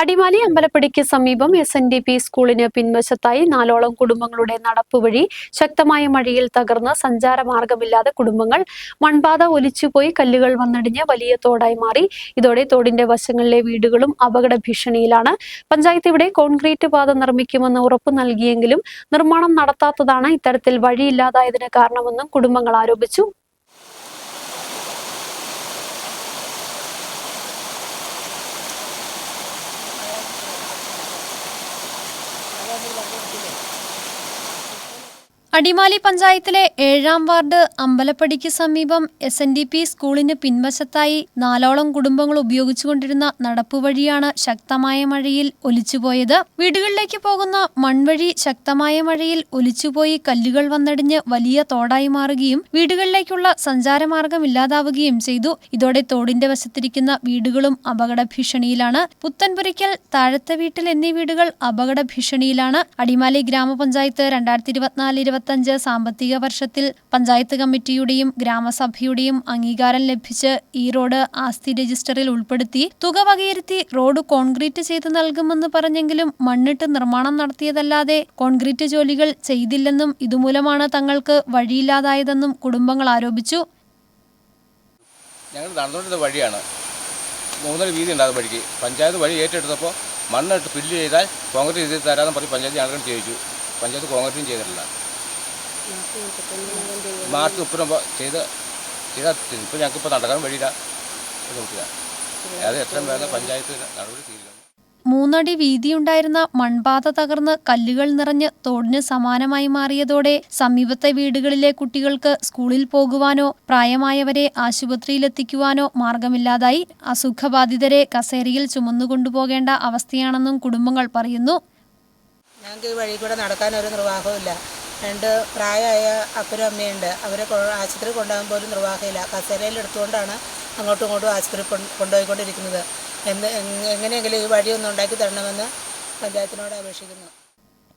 അടിമാലി അമ്പലപ്പടിക്ക് സമീപം S N D P സ്കൂളിന് പിൻവശത്തായി നാലോളം കുടുംബങ്ങളുടെ നടപ്പ് വഴി ശക്തമായ മഴയിൽ തകർന്ന് സഞ്ചാരമാർഗമില്ലാതെ കുടുംബങ്ങൾ മൺപാത ഒലിച്ചുപോയി കല്ലുകൾ വന്നടിഞ്ഞ് വലിയ തോടായി മാറി. ഇതോടെ തോടിന്റെ വശങ്ങളിലെ വീടുകളും അപകട ഭീഷണിയിലാണ്. പഞ്ചായത്ത് ഇവിടെ കോൺക്രീറ്റ് പാത നിർമ്മിക്കുമെന്ന് ഉറപ്പ് നൽകിയെങ്കിലും നിർമ്മാണം നടത്താത്തതാണ് ഇത്തരത്തിൽ വഴിയില്ലാതായതിന് കാരണമെന്നും കുടുംബങ്ങൾ ആരോപിച്ചു. きれい。അടിമാലി പഞ്ചായത്തിലെ ഏഴാം വാർഡ് അമ്പലപ്പടിക്ക് സമീപം എസ് എൻ ഡി പി സ്കൂളിന് പിൻവശത്തായി നാലോളം കുടുംബങ്ങൾ ഉപയോഗിച്ചുകൊണ്ടിരുന്ന നടപ്പുവഴിയാണ് ശക്തമായ മഴയിൽ ഒലിച്ചുപോയത്. വീടുകളിലേക്ക് പോകുന്ന മൺവഴി ശക്തമായ മഴയിൽ ഒലിച്ചുപോയി കല്ലുകൾ വന്നടിഞ്ഞ് വലിയ തോടായി മാറുകയും വീടുകളിലേക്കുള്ള സഞ്ചാരമാർഗം ഇല്ലാതാവുകയും ചെയ്തു. ഇതോടെ തോടിന്റെ വശത്തിരിക്കുന്ന വീടുകളും അപകട ഭീഷണിയിലാണ്. പുത്തൻപുരയ്ക്കൽ താഴത്തെ വീട്ടിൽ എന്നീ വീടുകൾ അപകട ഭീഷണിയിലാണ്. അടിമാലി ഗ്രാമപഞ്ചായത്ത് രണ്ടായിരത്തി ഇരുപത്തിനാല് ഇരുപത്തഞ്ച് സാമ്പത്തിക വർഷത്തിൽ പഞ്ചായത്ത് കമ്മിറ്റിയുടെയും ഗ്രാമസഭയുടെയും അംഗീകാരം ലഭിച്ച് ഈ റോഡ് ആസ്തി രജിസ്റ്ററിൽ ഉൾപ്പെടുത്തി തുക വകയിരുത്തി റോഡ് കോൺക്രീറ്റ് ചെയ്ത് നൽകുമെന്ന് പറഞ്ഞെങ്കിലും മണ്ണിട്ട് നിർമ്മാണം നടത്തിയതല്ലാതെ കോൺക്രീറ്റ് ജോലികൾ ചെയ്തില്ലെന്നും ഇതുമൂലമാണ് തങ്ങൾക്ക് വഴിയില്ലാതായതെന്നും കുടുംബങ്ങൾ ആരോപിച്ചു. ഞങ്ങൾ നടന്നുകൊണ്ടിരുന്ന വഴിയാണ്. മൂന്നര വീതി ഉണ്ട് വഴിക്ക്. പഞ്ചായത്ത് വഴി ഏറ്റെടുത്തപ്പോൾ മണ്ണിട്ട് ഫില്ല് ചെയ്താൽ കോൺക്രീറ്റ് ചെയ്ത് തരാമെന്ന് പറഞ്ഞ് പഞ്ചായത്ത് ഞങ്ങളും ചോദിച്ചു. പഞ്ചായത്ത് കോൺക്രീറ്റും ചെയ്തിട്ടില്ല. മാർച്ച് മുപ്പത് ചെയ്ത് ചെയ്താൽ ഇപ്പോൾ ഞങ്ങൾക്ക് ഇപ്പോൾ നടക്കാൻ വഴിയില്ല. നോക്കുക അത് എത്രയും വേഗം പഞ്ചായത്ത് നടപടി സ്വീകരിക്കണം. മൂന്നടി വീതിയുണ്ടായിരുന്ന മൺപാത തകർന്ന് കല്ലുകൾ നിറഞ്ഞ് തോടിന് സമാനമായി മാറിയതോടെ സമീപത്തെ വീടുകളിലെ കുട്ടികൾക്ക് സ്കൂളിൽ പോകുവാനോ പ്രായമായവരെ ആശുപത്രിയിലെത്തിക്കുവാനോ മാർഗമില്ലാതായി അസുഖബാധിതരെ കസേരയിൽ ചുമന്നുകൊണ്ടുപോകേണ്ട അവസ്ഥയാണെന്നും കുടുംബങ്ങൾ പറയുന്നു. ഞങ്ങൾക്ക് ഈ വഴി കൂടെ നടക്കാൻ ഒരു നിർവാഹമില്ല രണ്ട് പ്രായമായ അപ്പനും അമ്മയുണ്ട്. അവരെ ആശുപത്രി കൊണ്ടുപോകാൻ പോലും നിർവാഹമില്ല കസേരയിൽ എടുത്തുകൊണ്ടാണ് അങ്ങോട്ടും ഇങ്ങോട്ടും ആശുപത്രി കൊണ്ടുപോയിക്കൊണ്ടിരിക്കുന്നത്. എന്ന് എങ്- എങ്ങനെയെങ്കിലും ഈ വഴി ഒന്ന് ഉണ്ടാക്കി തരണമെന്ന് പഞ്ചായത്തിനോട് അപേക്ഷിക്കുന്നു.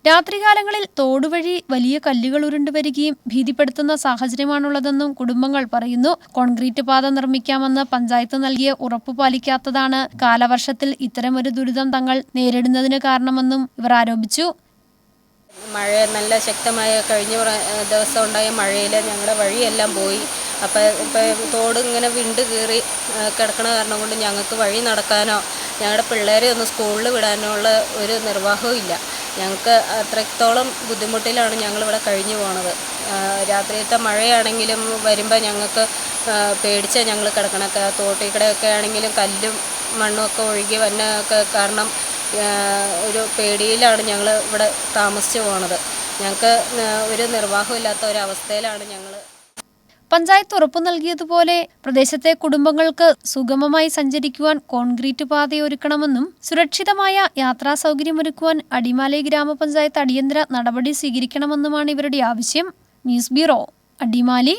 രാത്രികാലങ്ങളിൽ തോടുവഴി വലിയ കല്ലുകൾ ഉരുണ്ടുവരികയും ഭീതിപ്പെടുത്തുന്ന സാഹചര്യമാണുള്ളതെന്നും കുടുംബങ്ങൾ പറയുന്നു. കോൺക്രീറ്റ് പാത നിർമ്മിക്കാമെന്ന് പഞ്ചായത്ത് നൽകിയ ഉറപ്പ് പാലിക്കാത്തതാണ്. കാലവർഷത്തിൽ ഇത്തരമൊരു ദുരിതം തങ്ങൾ നേരിടുന്നതിന് കാരണമെന്നും ഇവർ ആരോപിച്ചു. മഴ നല്ല ശക്തമായ കഴിഞ്ഞ ദിവസം ഉണ്ടായ മഴയിൽ ഞങ്ങളുടെ വഴിയെല്ലാം പോയി. അപ്പോൾ ഇപ്പോൾ തോട് ഇങ്ങനെ വിണ്ട് കീറി കിടക്കണ കാരണം കൊണ്ട് ഞങ്ങൾക്ക് വഴി നടക്കാനോ ഞങ്ങളുടെ പിള്ളേരെ ഒന്ന് സ്കൂളിൽ വിടാനോ ഉള്ള ഒരു നിർവാഹവും ഇല്ല. ഞങ്ങൾക്ക് അത്രത്തോളം ബുദ്ധിമുട്ടിലാണ് ഞങ്ങളിവിടെ കഴിഞ്ഞു പോണത്. രാത്രിയത്തെ മഴയാണെങ്കിലും വരുമ്പോൾ ഞങ്ങൾക്ക് പേടിച്ചാൽ ഞങ്ങൾ കിടക്കണൊക്കെ തോട്ടിൽ കൂടെയൊക്കെ ആണെങ്കിലും കല്ലും മണ്ണും ഒക്കെ ഒഴുകി വന്നൊക്കെ കാരണം ഒരു പേടിയിലാണ് ഞങ്ങൾ ഇവിടെ താമസിച്ചു പോണത്. ഞങ്ങൾക്ക് ഒരു നിർവാഹമില്ലാത്ത ഒരവസ്ഥയിലാണ് ഞങ്ങൾ പഞ്ചായത്ത് ഉറപ്പു നൽകിയതുപോലെ പ്രദേശത്തെ കുടുംബങ്ങൾക്ക് സുഗമമായി സഞ്ചരിക്കുവാൻ കോൺക്രീറ്റ് പാതയൊരുക്കണമെന്നും സുരക്ഷിതമായ യാത്രാ സൗകര്യമൊരുക്കുവാൻ അടിമാലി ഗ്രാമപഞ്ചായത്ത് അടിയന്തര നടപടി സ്വീകരിക്കണമെന്നുമാണ് ഇവരുടെ ആവശ്യം. News bureau Adimali.